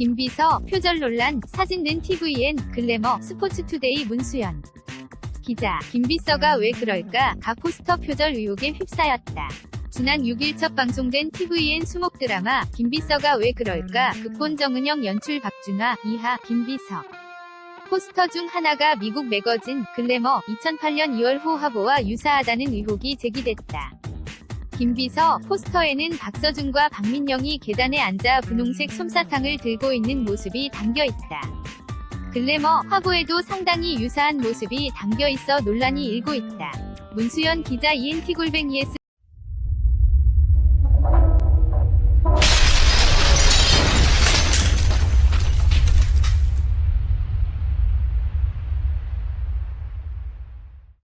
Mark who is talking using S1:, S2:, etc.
S1: 김비서, 표절 논란, 사진 낸 TVN, 글래머, 스포츠투데이 문수연. 기자, 김비서가 왜 그럴까? 각 포스터 표절 의혹에 휩싸였다. 지난 6일 첫 방송된 TVN 수목 드라마 김비서가 왜 그럴까? 극본 정은영 연출 박준화, 이하, 김비서. 포스터 중 하나가 미국 매거진 글래머 2008년 2월 호 화보와 유사하다는 의혹이 제기됐다. 김비서 포스터에는 박서준과 박민영이 계단에 앉아 분홍색 솜사탕을 들고 있는 모습이 담겨 있다. 글래머 화보에도 상당히 유사한 모습이 담겨 있어 논란이 일고 있다. 문수연 기자 ENT 골뱅이에스